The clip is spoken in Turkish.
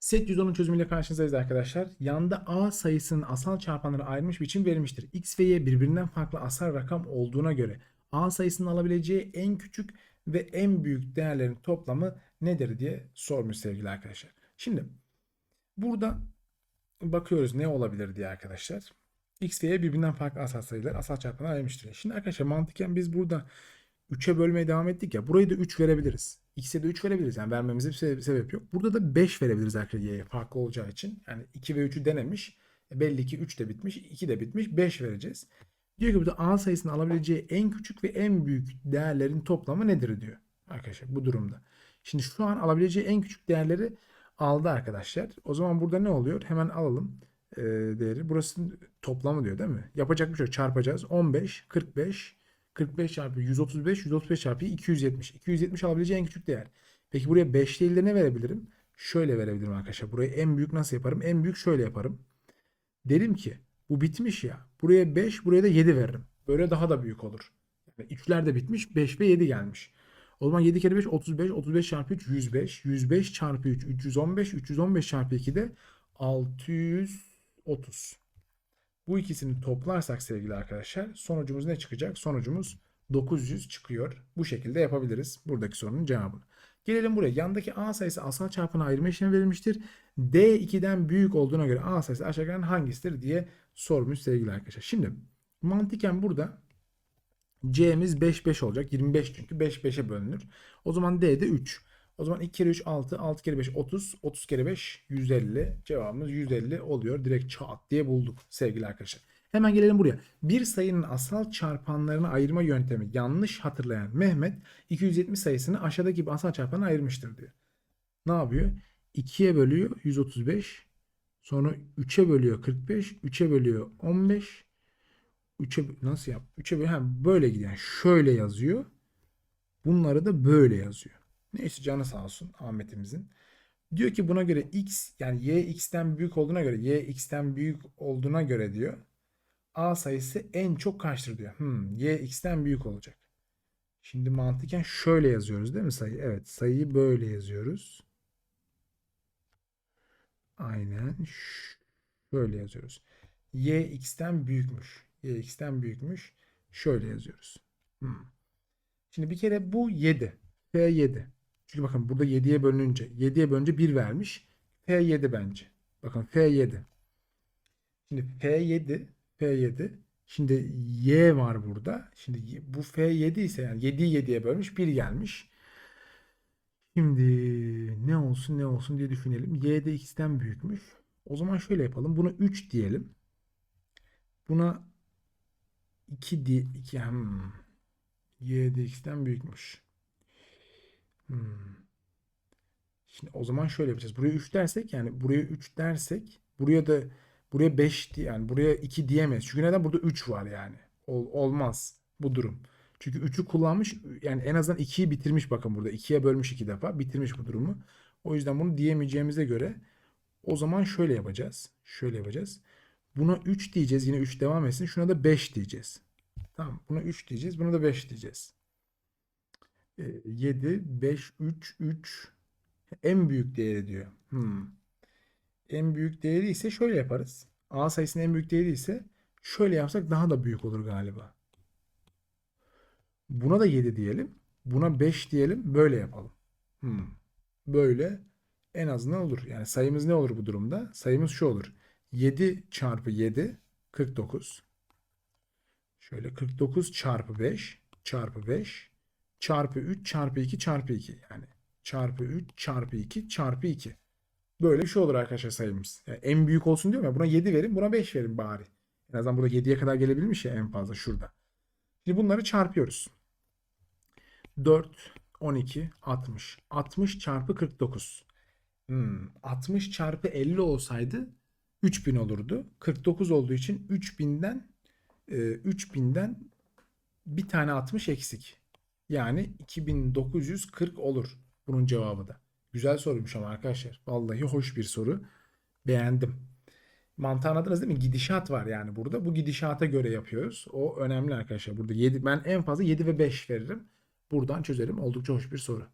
Set 110'un çözümüyle karşınızdayız arkadaşlar. Yanda A sayısının asal çarpanları ayrılmış biçim verilmiştir. X ve Y birbirinden farklı asal rakam olduğuna göre A sayısının alabileceği en küçük ve en büyük değerlerin toplamı nedir diye sormuş sevgili arkadaşlar. Şimdi burada bakıyoruz ne olabilir diye arkadaşlar. X ve Y birbirinden farklı asal sayılar asal çarpanlar ayrılmıştır. Şimdi arkadaşlar mantıken biz burada 3'e bölmeye devam ettik ya. Burayı da 3 verebiliriz. X'e de 3 verebiliriz. Yani vermemize bir sebep, yok. Burada da 5 verebiliriz arkadaşlar Y'ye farklı olacağı için. Yani 2 ve 3'ü denemiş. E belli ki 3 de bitmiş, 2 de bitmiş. 5 vereceğiz. Diyor ki burada A sayısının alabileceği en küçük ve en büyük değerlerin toplamı nedir diyor. Arkadaşlar bu durumda. Şimdi şu an alabileceği en küçük değerleri aldı arkadaşlar. O zaman burada ne oluyor? Hemen alalım e, değeri. Burasının toplamı diyor değil mi? Yapacak bir şey yok. Çarpacağız. 15, 45, 45 çarpı 135, 135 çarpı 270. 270 alabileceği en küçük değer. Peki buraya 5 değil de ne verebilirim? Şöyle verebilirim arkadaşlar. Burayı en büyük nasıl yaparım? En büyük şöyle yaparım. Derim ki bu bitmiş ya. Buraya 5, buraya da 7 veririm. Böyle daha da büyük olur. Yani 3'ler de bitmiş. 5 ve 7 gelmiş. O zaman 7 kere 5 35. 35 çarpı 3 105. 105 çarpı 3 315. 315 çarpı 2 de 630. Bu ikisini toplarsak sevgili arkadaşlar sonucumuz ne çıkacak? Sonucumuz 900 çıkıyor. Bu şekilde yapabiliriz buradaki sorunun cevabını. Gelelim buraya. Yandaki A sayısı asal çarpına ayırma işlemi verilmiştir. D 2'den büyük olduğuna göre A sayısı aşağıdan hangisidir diye sormuş sevgili arkadaşlar. Şimdi mantıken burada C'miz 5 5 olacak. 25 çünkü 5 5'e bölünür. O zaman D de 3. O zaman 2 kere 3 6, 6 kere 5 30, 30 kere 5 150. Cevabımız 150 oluyor. Direkt çat diye bulduk sevgili arkadaşlar. Hemen gelelim buraya. Bir sayının asal çarpanlarını ayırma yöntemi yanlış hatırlayan Mehmet 270 sayısını aşağıdaki gibi asal çarpanına ayırmıştır diyor. Ne yapıyor? 2'ye bölüyor 135. Sonra 3'e bölüyor 45. 3'e bölüyor 15. 3'e nasıl yap? 3'e bölüyor. Ha, böyle gidiyor. Yani şöyle yazıyor. Bunları da böyle yazıyor. Neyse canı sağ olsun Ahmet'imizin. Diyor ki buna göre x yani y x'ten büyük olduğuna göre y x'ten büyük olduğuna göre diyor. A sayısı en çok kaçtır diyor. Hmm, y x'ten büyük olacak. Şimdi mantıken şöyle yazıyoruz değil mi sayı? Evet sayıyı böyle yazıyoruz. Aynen şöyle yazıyoruz. y x'ten büyükmüş. y x'ten büyükmüş. Şöyle yazıyoruz. Hmm. Şimdi bir kere bu 7. F7. Çünkü bakın burada 7'ye bölününce 7'ye bölünce 1 vermiş. F7 bence. Bakın F7. Şimdi F7 F7 Şimdi Y var burada. Şimdi bu F7 ise yani 7'yi 7'ye bölmüş 1 gelmiş. Şimdi ne olsun ne olsun diye düşünelim. Y de x'ten büyükmüş. O zaman şöyle yapalım. Buna 3 diyelim. Buna 2 diye 2 hmm. Y de x'ten büyükmüş. Hmm. Şimdi o zaman şöyle yapacağız. Buraya 3 dersek yani buraya 3 dersek buraya da buraya 5 yani buraya 2 diyemeyiz. Çünkü neden? Burada 3 var yani. Ol, olmaz bu durum. Çünkü 3'ü kullanmış yani en azından 2'yi bitirmiş bakın burada. 2'ye bölmüş 2 defa. Bitirmiş bu durumu. O yüzden bunu diyemeyeceğimize göre o zaman şöyle yapacağız. Şöyle yapacağız. Buna 3 diyeceğiz. Yine 3 devam etsin. Şuna da 5 diyeceğiz. Tamam. Buna 3 diyeceğiz. Buna da 5 diyeceğiz. 7, 5, 3, 3 en büyük değeri diyor. Hmm. En büyük değeri ise şöyle yaparız. A sayısının en büyük değeri ise şöyle yapsak daha da büyük olur galiba. Buna da 7 diyelim. Buna 5 diyelim. Böyle yapalım. Hmm. Böyle en azından olur. Yani sayımız ne olur bu durumda? Sayımız şu olur. 7 çarpı 7 49. Şöyle 49 çarpı 5 çarpı 5 çarpı 3 çarpı 2 çarpı 2 yani çarpı 3 çarpı 2 çarpı 2. Böyle bir şey olur arkadaşlar sayımız. Yani en büyük olsun diyorum ya buna 7 verin buna 5 verin bari. En azından burada 7'ye kadar gelebilmiş ya en fazla şurada. Şimdi bunları çarpıyoruz. 4, 12, 60. 60 çarpı 49. Hmm, 60 çarpı 50 olsaydı 3000 olurdu. 49 olduğu için 3000'den e, 3000'den bir tane 60 eksik. Yani 2940 olur bunun cevabı da. Güzel soruymuş ama arkadaşlar. Vallahi hoş bir soru. Beğendim. Mantığı anladınız değil mi? Gidişat var yani burada. Bu gidişata göre yapıyoruz. O önemli arkadaşlar. Burada 7, ben en fazla 7 ve 5 veririm. Buradan çözerim. Oldukça hoş bir soru.